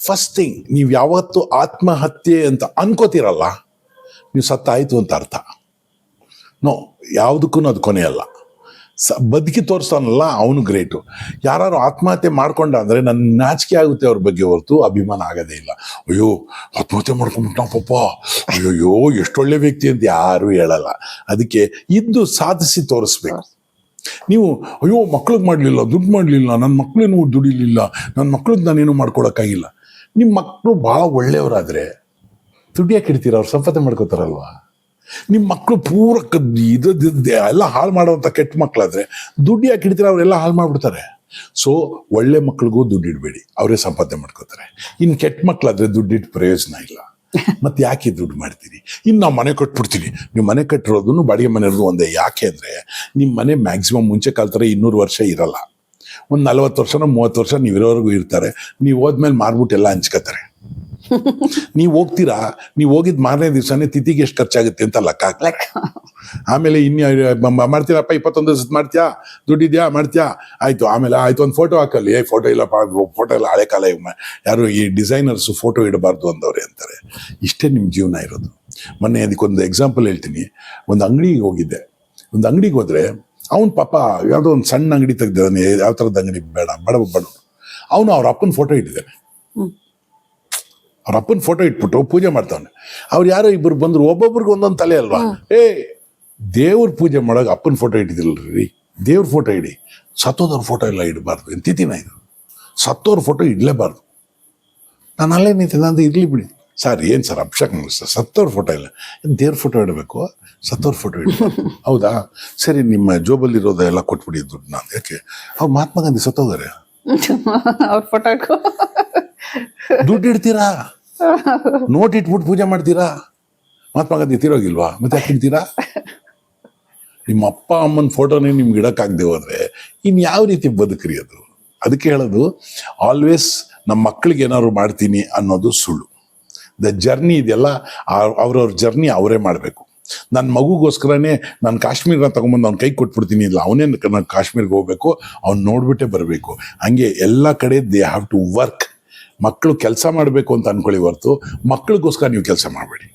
First thing ನೀವು ಯಾವತ್ತು ಆತ್ಮಹತ್ಯೆ ಅಂತ ಅನ್ಕೋತೀರಲ್ಲ, ನೀವು ಸತ್ತಾಯಿತು ಅಂತ ಅರ್ಥ. ನೋ ಯಾವುದಕ್ಕೂ ಅದು ಕೊನೆಯಲ್ಲ ಸ, ಬದುಕಿ ತೋರಿಸ್ತಾನಲ್ಲ ಅವನು ಗ್ರೇಟು ಯಾರು ಆತ್ಮಹತ್ಯೆ ಮಾಡ್ಕೊಂಡ ಅಂದರೆ ನನ್ನ ನಾಚಿಕೆ ಆಗುತ್ತೆ ಅವ್ರ ಬಗ್ಗೆ ಹೊರತು, ಅಭಿಮಾನ ಆಗೋದೇ ಇಲ್ಲ. ಅಯ್ಯೋ, ಆತ್ಮಹತ್ಯೆ ಮಾಡ್ಕೊಂಡ್ಬಿಟ್ಟ ಪಪ್ಪ ಅಯ್ಯೋ ಎಷ್ಟೊಳ್ಳೆ ವ್ಯಕ್ತಿ ಅಂತ ಯಾರೂ ಹೇಳಲ್ಲ. ಅದಕ್ಕೆ ಇದ್ದು ಸಾಧಿಸಿ ತೋರಿಸ್ಬೇಕು. ನೀವು, ಅಯ್ಯೋ, ಮಕ್ಳಿಗೆ ಮಾಡಲಿಲ್ಲ, ದುಡ್ಡು ಮಾಡಲಿಲ್ಲ ನನ್ನ ಮಕ್ಕಳೇನು ದುಡಿಲಿಲ್ಲ ನನ್ನ ಮಕ್ಳಿಗೆ ನಾನೇನು ಮಾಡ್ಕೊಳಕ್ಕಾಗಿಲ್ಲ. ನಿಮ್ಮ ಮಕ್ಕಳು ಭಾಳ ಒಳ್ಳೆಯವರಾದರೆ ದುಡ್ಡಿಯಾಕೆ ಇಡ್ತೀರ ಅವ್ರು ಸಂಪಾದನೆ ಮಾಡ್ಕೋತಾರಲ್ವಾ? ನಿಮ್ಮ ಮಕ್ಕಳು ಪೂರ ಇದ್ದದ್ದೇ ಎಲ್ಲ ಹಾಳು ಮಾಡುವಂಥ ಕೆಟ್ಟ ಮಕ್ಕಳಾದರೆ ದುಡ್ಡು ಯಾಕೆ ಇಡ್ತೀರ ಅವರೆಲ್ಲ ಹಾಳು ಮಾಡಿಬಿಡ್ತಾರೆ. ಸೊ ಒಳ್ಳೆ ಮಕ್ಳಿಗೂ ದುಡ್ಡು ಇಡಬೇಡಿ. ಅವರೇ ಸಂಪಾದನೆ ಮಾಡ್ಕೋತಾರೆ. ಇನ್ನು ಕೆಟ್ಟ ಮಕ್ಕಳಾದರೆ ದುಡ್ಡಿಟ್ಟು ಪ್ರಯೋಜನ ಇಲ್ಲ. ಮತ್ತೆ ಯಾಕೆ ದುಡ್ಡು ಮಾಡ್ತೀರಿ? ಇನ್ನು ನಾವು ಮನೆ ಕಟ್ಬಿಡ್ತೀವಿ. ನೀವು ಮನೆ ಕಟ್ಟಿರೋದನ್ನು ಬಾಡಿಗೆ ಮನೆ ಒಂದೇ. ಯಾಕೆ ಅಂದರೆ ನಿಮ್ಮ ಮನೆ ಮ್ಯಾಕ್ಸಿಮಮ್ ಮುಂಚೆ ಕಾಲ ಥರ ಇನ್ನೂರು ವರ್ಷ ಇರಲ್ಲ. ಒಂದು ನಲ್ವತ್ತು ವರ್ಷನೋ ಮೂವತ್ತು ವರ್ಷ ನೀವು ಇರೋವರೆಗೂ ಇರ್ತಾರೆ. ನೀವು ಹೋದ್ಮೇಲೆ ಮಾರ್ಬಿಟ್ಟು ಎಲ್ಲ ಹಂಚ್ಕೋತಾರೆ. ನೀವು ಹೋಗ್ತೀರಾ? ನೀವು ಹೋಗಿದ್ ಮಾರನೇ ದಿವಸನೇ ತಿಥಿಗೆ ಎಷ್ಟು ಖರ್ಚಾಗುತ್ತೆ ಅಂತ ಲೆಕ್ಕ ಆಮೇಲೆ ಇನ್ನು ಮಾಡ್ತೀರಪ್ಪ ಇಪ್ಪತ್ತೊಂದು ದಿವಸ ಮಾಡ್ತೀಯಾ? ದುಡ್ಡಿದ್ಯಾ? ಮಾಡ್ತೀಯಾ? ಆಯ್ತು ಆಮೇಲೆ ಆಯ್ತು ಒಂದು ಫೋಟೋ ಹಾಕಲ್ಲಿ. ಏ ಫೋಟೋ ಇಲ್ಲಪ್ಪ ಫೋಟೋ ಇಲ್ಲ ಹಳೆ ಕಾಲ ಯಾರು ಈ ಡಿಸೈನರ್ಸ್ ಫೋಟೋ ಇಡಬಾರ್ದು ಅಂದವ್ರೆ ಅಂತಾರೆ. ಇಷ್ಟೇ ನಿಮ್ಮ ಜೀವನ ಇರೋದು. ಮೊನ್ನೆ ಅದಕ್ಕೊಂದು ಎಕ್ಸಾಂಪಲ್ ಹೇಳ್ತೀನಿ. ಒಂದು ಅಂಗಡಿಗೆ ಹೋಗಿದ್ದೆ. ಒಂದು ಅಂಗಡಿಗೆ ಹೋದ್ರೆ ಅವ್ನು ಪಾಪ ಯಾವುದೋ ಒಂದು ಸಣ್ಣ ಅಂಗಡಿ ತೆಗ್ದಿದ್ದಾನೆ ಯಾವ ಥರದ ಅಂಗಡಿ ಬೇಡ ಬಡ ಬಡ ಅವನು ಅವ್ರ ಅಪ್ಪನ ಫೋಟೋ ಇಟ್ಟಿದ್ದಾನೆ ಅವ್ರ ಅಪ್ಪನ ಫೋಟೋ ಇಟ್ಬಿಟ್ಟು ಪೂಜೆ ಮಾಡ್ತಾವನೆ ಅವ್ರು ಯಾರೋ ಇಬ್ಬರು ಬಂದ್ರು ಒಬ್ಬೊಬ್ರಿಗೆ ಒಂದೊಂದು ತಲೆ ಅಲ್ವಾ ಏ ದೇವ್ರ ಪೂಜೆ ಮಾಡಾಗ ಅಪ್ಪನ ಫೋಟೋ ಇಟ್ಟಿದ್ದಿಲ್ರಿ ದೇವ್ರ ಫೋಟೋ ಇಡಿ ಸತ್ತೋದವ್ರ ಫೋಟೋ ಎಲ್ಲ ಇಡಬಾರ್ದು ಎಂತಿದ್ದೀನ ಇದು ಸತ್ತೋರ್ ಫೋಟೋ ಇಡಲೇಬಾರ್ದು ನಾನು ಅಲ್ಲೇ ನಿಂತಿದ್ದೆ ಅಂದ್ರೆ ಇರ್ಲಿ ಬಿಡಿ ಸರ್ ಏನು ಸರ್ ಅಭಿಷೇಕ್ ಸರ್ ಸತ್ತವ್ರ ಫೋಟೋ ಇಲ್ಲ. ದೇವ್ರ ಫೋಟೋ ಇಡಬೇಕು? ಸತ್ತವ್ರ ಫೋಟೋ ಇಡಬೇಕು? ಹೌದಾ? ಸರಿ ನಿಮ್ಮ ಜೋಬಲ್ಲಿರೋದು ಎಲ್ಲ ಕೊಟ್ಬಿಡಿ ದುಡ್ಡು ನಾನು. ಯಾಕೆ? ಅವ್ರು ಮಹಾತ್ಮ ಗಾಂಧಿ ಸತ್ತೋದಾರೆ. ಅವ್ರ ಫೋಟೋ ದುಡ್ಡು ಇಡ್ತೀರಾ? ನೋಟ್ ಇಟ್ಬಿಟ್ಟು ಪೂಜೆ ಮಾಡ್ತೀರಾ? ಮಹಾತ್ಮ ಗಾಂಧಿ ತಿರೋಗಿಲ್ವಾ? ಮತ್ತೆ ಯಾಕೆ ಇಡ್ತೀರಾ? ನಿಮ್ಮ ಅಪ್ಪ ಅಮ್ಮನ ಫೋಟೋನೇ ನಿಮ್ಗೆ ಇಡಕ್ಕಾಗದೆ ಹೋದ್ರೆ ಇನ್ನು ಯಾವ ರೀತಿ ಬದುಕ್ರಿ ಅದು? ಅದಕ್ಕೆ ಹೇಳೋದು ಆಲ್ವೇಸ್ ನಮ್ಮ ಮಕ್ಕಳಿಗೆ ಏನಾದ್ರು ಮಾಡ್ತೀನಿ ಅನ್ನೋದು ಸುಳ್ಳು. ದ ಜರ್ನಿ ಇದೆಲ್ಲ ಅವ್ರವ್ರ ಜರ್ನಿ ಅವರೇ ಮಾಡಬೇಕು. ನನ್ನ ಮಗುಗೋಸ್ಕರನೇ ನಾನು ಕಾಶ್ಮೀರನ್ನ ತಗೊಂಬಂದು ಅವ್ನ ಕೈ ಕೊಟ್ಬಿಡ್ತೀನಿ. ಇಲ್ಲ, ಅವನೇ ನಾನು ಕಾಶ್ಮೀರ್ಗೆ ಹೋಗ್ಬೇಕು, ಅವ್ನು ನೋಡ್ಬಿಟ್ಟೇ ಬರಬೇಕು. ಹಂಗೆ ಎಲ್ಲ ಕಡೆ ದೇ ಹ್ಯಾವ್ ಟು ವರ್ಕ್ ಮಕ್ಕಳು ಕೆಲಸ ಮಾಡಬೇಕು ಅಂತ ಅನ್ಕೊಳ್ಳಿ ಹೊರತು ಮಕ್ಕಳಿಗೋಸ್ಕರ ನೀವು ಕೆಲಸ ಮಾಡಬೇಡಿ.